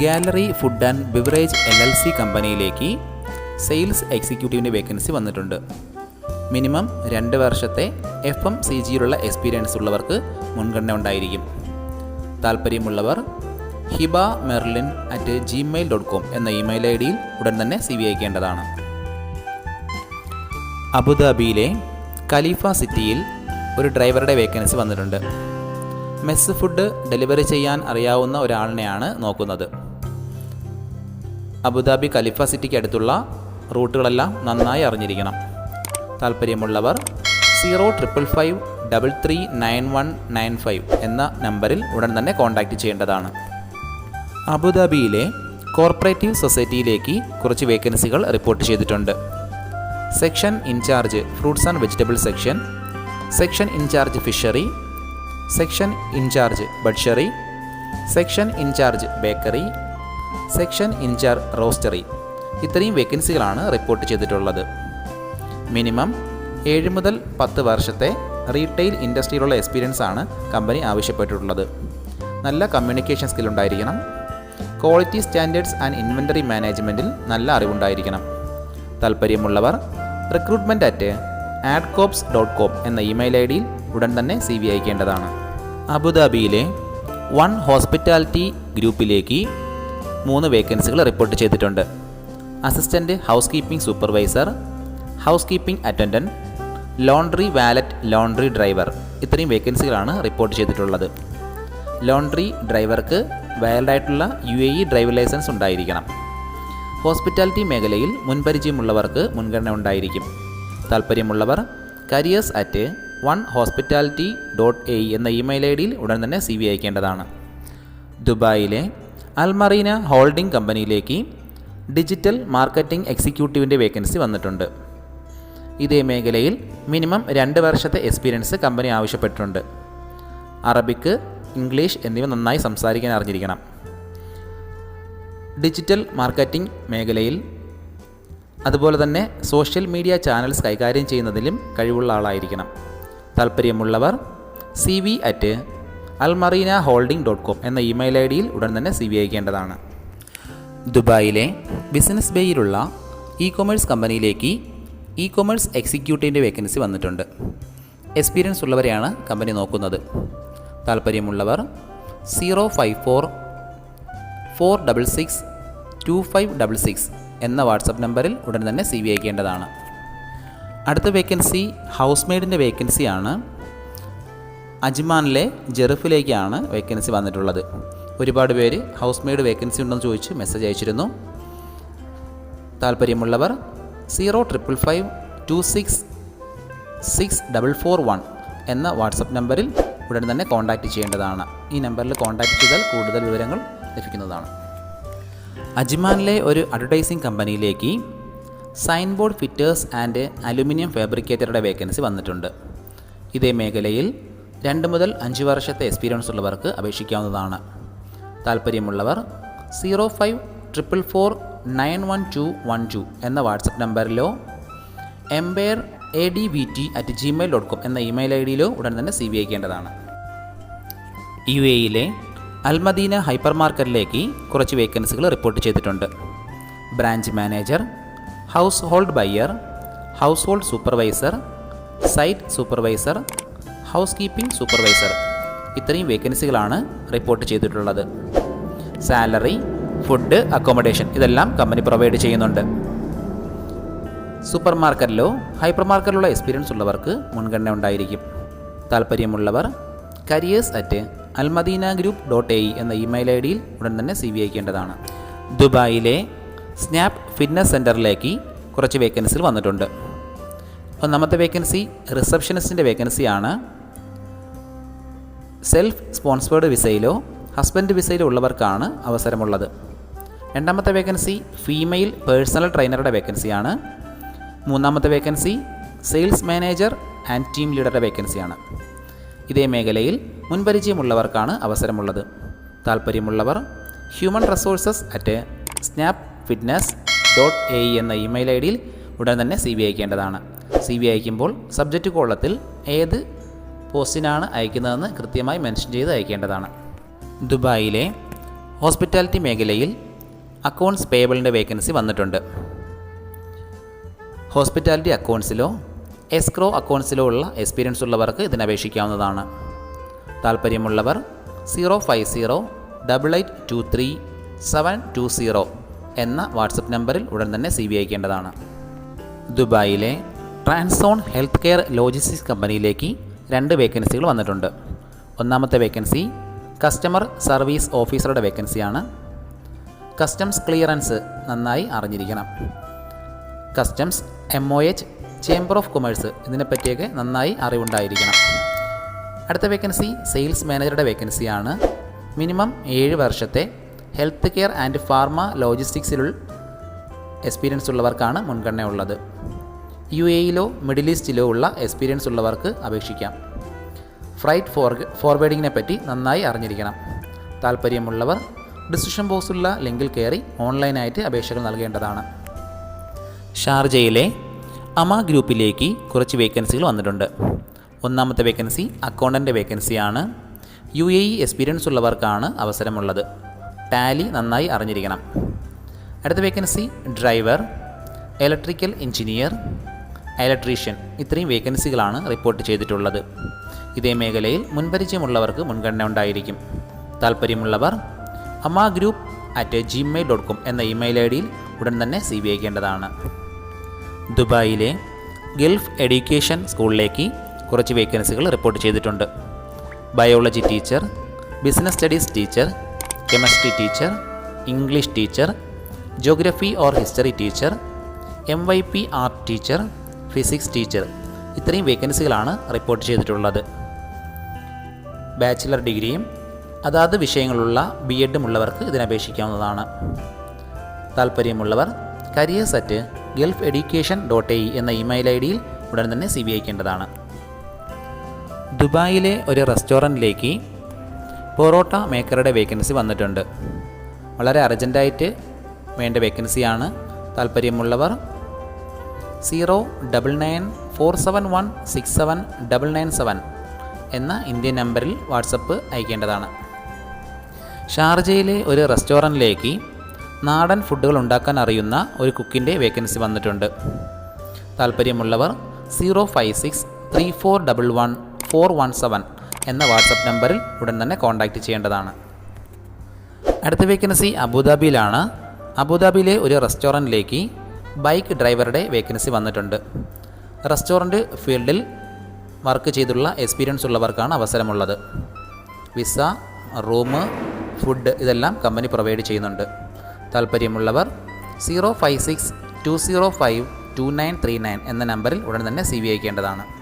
gallery food and beverage L L C കമ്പനിയിലേക്ക് sales എക്സിക്യൂട്ടീവിന്റെ vacancy വന്നിട്ടുണ്ട്. മിനിമം രണ്ട് വർഷത്തെ എഫ് എം സി ജിയിലുള്ള എക്സ്പീരിയൻസ് ഉള്ളവർക്ക് മുൻഗണന ഉണ്ടായിരിക്കും. താല്പര്യമുള്ളവർ Hiba Merlin at Gmail dot com എന്ന ഇമെയിൽ ഐ ഡിയിൽ ഉടൻ തന്നെ സി വി അയക്കേണ്ടതാണ്. അബുദാബിയിലെ ഖലീഫ സിറ്റിയിൽ ഒരു ഡ്രൈവറുടെ വേക്കൻസി വന്നിട്ടുണ്ട്. മെസ്സ് ഫുഡ് ഡെലിവറി ചെയ്യാൻ അറിയാവുന്ന ഒരാളിനെയാണ് നോക്കുന്നത്. അബുദാബി ഖലിഫ സിറ്റിക്ക് അടുത്തുള്ള റൂട്ടുകളെല്ലാം നന്നായി അറിഞ്ഞിരിക്കണം. താല്പര്യമുള്ളവർ zero triple five double three nine one nine five എന്ന നമ്പറിൽ ഉടൻ തന്നെ കോൺടാക്റ്റ് ചെയ്യേണ്ടതാണ്. അബുദാബിയിലെ കോർപ്പറേറ്റീവ് സൊസൈറ്റിയിലേക്ക് കുറച്ച് വേക്കൻസികൾ റിപ്പോർട്ട് ചെയ്തിട്ടുണ്ട്. Section in-charge fruits and vegetable section section in-charge fishery section in-charge butchery section in-charge bakery section in-charge roastery. ഇത്രയും വേക്കൻസികളാണ് റിപ്പോർട്ട് ചെയ്തിട്ടുള്ളത്. മിനിമം ഏഴ് മുതൽ പത്ത് വർഷത്തെ റീറ്റെയിൽ ഇൻഡസ്ട്രിയിലുള്ള എക്സ്പീരിയൻസ് ആണ് കമ്പനി ആവശ്യപ്പെട്ടിട്ടുള്ളത്. നല്ല കമ്മ്യൂണിക്കേഷൻ സ്കിൽ ഉണ്ടായിരിക്കണം. ക്വാളിറ്റി സ്റ്റാൻഡേർഡ്സ് ആൻഡ് ഇൻവെന്ററി മാനേജ്മെന്റിൽ നല്ല അറിവുണ്ടായിരിക്കണം. താല്പര്യമുള്ളവർ recruitment at ad cops dot com എന്ന ഇമെയിൽ ഐ ഡിയിൽ ഉടൻ തന്നെ സി വി അയക്കേണ്ടതാണ്. അബുദാബിയിലെ വൺ ഹോസ്പിറ്റാലിറ്റി ഗ്രൂപ്പിലേക്ക് മൂന്ന് വേക്കൻസികൾ റിപ്പോർട്ട് ചെയ്തിട്ടുണ്ട്. Assistant housekeeping supervisor housekeeping attendant laundry valet laundry driver ഇത്രയും വേക്കൻസികളാണ് റിപ്പോർട്ട് ചെയ്തിട്ടുള്ളത് ലോണ്ട്രി ഡ്രൈവർക്ക് വാലിഡായിട്ടുള്ള U A E driver licence ഉണ്ടായിരിക്കണം. ഹോസ്പിറ്റാലിറ്റി മേഖലയിൽ മുൻപരിചയമുള്ളവർക്ക് മുൻഗണന ഉണ്ടായിരിക്കും. താല്പര്യമുള്ളവർ careers at one hospitality dot A എന്ന ഇമെയിൽ ഐ ഡിയിൽ ഉടൻ തന്നെ സി വി അയക്കേണ്ടതാണ്. ദുബായിലെ അൽമറീന ഹോൾഡിംഗ് കമ്പനിയിലേക്ക് ഡിജിറ്റൽ മാർക്കറ്റിംഗ് എക്സിക്യൂട്ടീവിന്റെ വേക്കൻസി വന്നിട്ടുണ്ട്. ഇതേ മേഖലയിൽ മിനിമം രണ്ട് വർഷത്തെ എക്സ്പീരിയൻസ് കമ്പനി ആവശ്യപ്പെട്ടിട്ടുണ്ട്. അറബിക്ക് ഇംഗ്ലീഷ് എന്നിവ നന്നായി സംസാരിക്കാൻ അറിഞ്ഞിരിക്കണം. ഡിജിറ്റൽ മാർക്കറ്റിംഗ് മേഖലയിൽ അതുപോലെ തന്നെ സോഷ്യൽ മീഡിയ ചാനൽസ് കൈകാര്യം ചെയ്യുന്നതിലും കഴിവുള്ള ആളായിരിക്കണം. താല്പര്യമുള്ളവർ C V at Al Marina holding dot com എന്ന ഇമെയിൽ ഐ ഡിയിൽ ഉടൻ തന്നെ സി വി അയക്കേണ്ടതാണ്. ദുബായിലെ ബിസിനസ് ബേയിലുള്ള ഇ കൊമേഴ്സ് കമ്പനിയിലേക്ക് ഇ കൊമേഴ്സ് എക്സിക്യൂട്ടീവിന്റെ വേക്കൻസി വന്നിട്ടുണ്ട്. എക്സ്പീരിയൻസ് ഉള്ളവരെയാണ് കമ്പനി നോക്കുന്നത്. താല്പര്യമുള്ളവർ zero five four four double six two five double six എന്ന വാട്സപ്പ് നമ്പറിൽ ഉടൻ തന്നെ സി വി അയക്കേണ്ടതാണ്. അടുത്ത വേക്കൻസി ഹൗസ് മെയ്ഡിന്റെ വേക്കൻസിയാണ്. അജ്മാനിലെ ജെറുഫിലേക്കാണ് വേക്കൻസി വന്നിട്ടുള്ളത്. ഒരുപാട് പേര് ഹൗസ് മെയ്ഡ് വേക്കൻസി ഉണ്ടെന്ന് ചോദിച്ച് മെസ്സേജ് അയച്ചിരുന്നു. താല്പര്യമുള്ളവർ zero triple five two six six double four one എന്ന വാട്സപ്പ് നമ്പറിൽ ഉടൻ തന്നെ കോൺടാക്റ്റ് ചെയ്യേണ്ടതാണ്. ഈ നമ്പറിൽ കോൺടാക്റ്റ് ചെയ്താൽ കൂടുതൽ വിവരങ്ങൾ ലഭിക്കുന്നതാണ്. അജ്മാനിലെ ഒരു അഡ്വർടൈസിംഗ് കമ്പനിയിലേക്ക് sign board fitters and aluminium ഫാബ്രിക്കേറ്ററുടെ vacancy വന്നിട്ടുണ്ട്. ഇതേ മേഖലയിൽ രണ്ട് മുതൽ അഞ്ച് വർഷത്തെ എക്സ്പീരിയൻസ് ഉള്ളവർക്ക് അപേക്ഷിക്കാവുന്നതാണ്. താല്പര്യമുള്ളവർ zero five triple four nine one two one two എന്ന WhatsApp നമ്പറിലോ empire A D V T at Gmail dot com എന്ന ഇമെയിൽ ഐ ഡിയിലോ ഉടൻ തന്നെ സി വി അയക്കേണ്ടതാണ്. യു എയിലെ അൽമദീന ഹൈപ്പർ മാർക്കറ്റിലേക്ക് കുറച്ച് വേക്കൻസികൾ റിപ്പോർട്ട് ചെയ്തിട്ടുണ്ട്. Branch manager household buyer household supervisor site supervisor housekeeping supervisor. ഇത്രയും വേക്കൻസികളാണ് റിപ്പോർട്ട് ചെയ്തിട്ടുള്ളത്. സാലറി ഫുഡ് അക്കോമഡേഷൻ ഇതെല്ലാം കമ്പനി പ്രൊവൈഡ് ചെയ്യുന്നുണ്ട്. സൂപ്പർ മാർക്കറ്റിലോ ഹൈപ്പർ മാർക്കറ്റിലുള്ള എക്സ്പീരിയൻസ് ഉള്ളവർക്ക് മുൻഗണന ഉണ്ടായിരിക്കും. താല്പര്യമുള്ളവർ careers at Al Madina group dot A എന്ന ഇമെയിൽ ഐ ഡിയിൽ ഉടൻ തന്നെ സി വി അയക്കേണ്ടതാണ്. ദുബായിലെ സ്നാപ് ഫിറ്റ്നസ് സെന്ററിലേക്ക് കുറച്ച് വേക്കൻസികൾ വന്നിട്ടുണ്ട്. ഒന്നാമത്തെ വേക്കൻസി റിസപ്ഷനിസ്റ്റിന്റെ വേക്കൻസിയാണ്. സെൽഫ് സ്പോൺസേർഡ് വിസയിലോ ഹസ്ബൻഡ് വിസയിലോ ഉള്ളവർക്കാണ് അവസരമുള്ളത്. രണ്ടാമത്തെ വേക്കൻസി ഫീമെയിൽ പേഴ്സണൽ ട്രെയിനറുടെ വേക്കൻസിയാണ് മൂന്നാമത്തെ vacancy sales manager and team ലീഡറുടെ വേക്കൻസിയാണ് ഇതേ മേഖലയിൽ മുൻപരിചയമുള്ളവർക്കാണ് അവസരമുള്ളത്. താല്പര്യമുള്ളവർ human resources at snap fitness dot A എന്ന ഇമെയിൽ ഐ ഡിയിൽ ഉടൻ തന്നെ സി വി അയക്കേണ്ടതാണ് സി വി അയക്കുമ്പോൾ സബ്ജക്റ്റ് കോളത്തിൽ ഏത് പോസ്റ്റിനാണ് അയക്കുന്നതെന്ന് കൃത്യമായി മെൻഷൻ ചെയ്ത് അയക്കേണ്ടതാണ്. ദുബായിലെ ഹോസ്പിറ്റാലിറ്റി മേഖലയിൽ അക്കൗണ്ട്സ് പേബിളിന്റെ വേക്കൻസി വന്നിട്ടുണ്ട്. ഹോസ്പിറ്റാലിറ്റി അക്കൗണ്ട്സിലോ എസ്ക്രോ അക്കൗണ്ട്സിലോ ഉള്ള എക്സ്പീരിയൻസ് ഉള്ളവർക്ക് ഇതിന് അപേക്ഷിക്കാവുന്നതാണ്. താല്പര്യമുള്ളവർ zero five zero double eight two three seven two zero എന്ന വാട്സപ്പ് നമ്പറിൽ ഉടൻ തന്നെ സി വി അയക്കേണ്ടതാണ്. ദുബായിലെ ട്രാൻസോൺ ഹെൽത്ത് കെയർ ലോജിസ്റ്റിക്സ് കമ്പനിയിലേക്ക് രണ്ട് വേക്കൻസികൾ വന്നിട്ടുണ്ട്. ഒന്നാമത്തെ വേക്കൻസി കസ്റ്റമർ സർവീസ് ഓഫീസറുടെ വേക്കൻസിയാണ് കസ്റ്റംസ് ക്ലിയറൻസ് നന്നായി അറിഞ്ഞിരിക്കണം. Customs M O H chamber of commerce ഇതിനെപ്പറ്റിയൊക്കെ നന്നായി അറിവുണ്ടായിരിക്കണം. അടുത്ത വേക്കൻസി സെയിൽസ് മാനേജറുടെ വേക്കൻസിയാണ് മിനിമം ഏഴ് വർഷത്തെ ഹെൽത്ത് കെയർ ആൻഡ് ഫാർമ ലോജിസ്റ്റിക്സിലുള്ള എക്സ്പീരിയൻസ് ഉള്ളവർക്കാണ് മുൻഗണന ഉള്ളത് യു എയിലോ മിഡിൽ ഈസ്റ്റിലോ ഉള്ള എക്സ്പീരിയൻസ് ഉള്ളവർക്ക് അപേക്ഷിക്കാം. ഫ്രൈറ്റ് ഫോർ ഫോർവേഡിങ്ങിനെ പറ്റി നന്നായി അറിഞ്ഞിരിക്കണം. താല്പര്യമുള്ളവർ ഡിസിഷൻ ബോക്സുള്ള ലിങ്കിൽ കയറി ഓൺലൈനായിട്ട് അപേക്ഷകൾ നൽകേണ്ടതാണ്. ഷാർജയിലെ അമ ഗ്രൂപ്പിലേക്ക് കുറച്ച് വേക്കൻസികൾ വന്നിട്ടുണ്ട്. ഒന്നാമത്തെ വേക്കൻസി അക്കൗണ്ടന്റ് വേക്കൻസിയാണ്. യു എ ഇ എക്സ്പീരിയൻസ് ഉള്ളവർക്കാണ് അവസരമുള്ളത്. ടാലി നന്നായി അറിഞ്ഞിരിക്കണം. അടുത്ത vacancy driver electrical engineer electrician ഇത്രയും വേക്കൻസികളാണ് റിപ്പോർട്ട് ചെയ്തിട്ടുള്ളത്. ഇതേ മേഖലയിൽ മുൻപരിചയമുള്ളവർക്ക് മുൻഗണന ഉണ്ടായിരിക്കും. താല്പര്യമുള്ളവർ Amma group at Gmail dot com എന്ന ഇമെയിൽ ഐ ഡിയിൽ ഉടൻ തന്നെ സി ബി അയക്കേണ്ടതാണ്. ദുബായിലെ ഗൾഫ് എഡ്യൂക്കേഷൻ സ്കൂളിലേക്ക് കുറച്ച് വേക്കൻസികൾ റിപ്പോർട്ട് ചെയ്തിട്ടുണ്ട്. Biology teacher business studies teacher chemistry teacher English teacher geography or history teacher M Y P art teacher physics teacher. ഇത്രയും വേക്കൻസികളാണ് റിപ്പോർട്ട് ചെയ്തിട്ടുള്ളത്. ബാച്ചിലർ ഡിഗ്രിയും അതാത് വിഷയങ്ങളുള്ള ബി എഡും ഉള്ളവർക്ക് ഇതിനപേക്ഷിക്കാവുന്നതാണ്. താല്പര്യമുള്ളവർ careers at Gulf education dot A എന്ന ഇമെയിൽ ഐ ഡിയിൽ ഉടൻ തന്നെ സി ബി അയക്കേണ്ടതാണ് ദുബായിലെ ഒരു റെസ്റ്റോറന്റിലേക്ക് പൊറോട്ട മേക്കറുടെ വേക്കൻസി വന്നിട്ടുണ്ട്. വളരെ അർജന്റായിട്ട് വേണ്ട വേക്കൻസിയാണ് താല്പര്യമുള്ളവർ zero double nine four seven one six seven double nine seven എന്ന ഇന്ത്യൻ നമ്പറിൽ വാട്സപ്പ് അയക്കേണ്ടതാണ്. ഷാർജയിലെ ഒരു റെസ്റ്റോറന്റിലേക്ക് നാടൻ ഫുഡുകൾ ഉണ്ടാക്കാൻ അറിയുന്ന ഒരു കുക്കിന്റെ വേക്കൻസി വന്നിട്ടുണ്ട്. താല്പര്യമുള്ളവർ zero five six three four double one four one seven എന്ന വാട്സപ്പ് നമ്പറിൽ ഉടൻ തന്നെ കോൺടാക്റ്റ് ചെയ്യേണ്ടതാണ്. അടുത്ത വേക്കൻസി അബുദാബിയിലാണ്. അബുദാബിയിലെ ഒരു റെസ്റ്റോറന്റിലേക്ക് ബൈക്ക് ഡ്രൈവറുടെ വേക്കൻസി വന്നിട്ടുണ്ട്. റെസ്റ്റോറന്റ് ഫീൽഡിൽ വർക്ക് ചെയ്തുള്ള എക്സ്പീരിയൻസ് ഉള്ളവർക്കാണ് അവസരമുള്ളത്. വിസ റൂം ഫുഡ് ഇതെല്ലാം കമ്പനി പ്രൊവൈഡ് ചെയ്യുന്നുണ്ട്. താല്പര്യമുള്ളവർ zero five six two zero five two nine three nine എന്ന നമ്പറിൽ ഉടൻ തന്നെ സി വി അയക്കേണ്ടതാണ്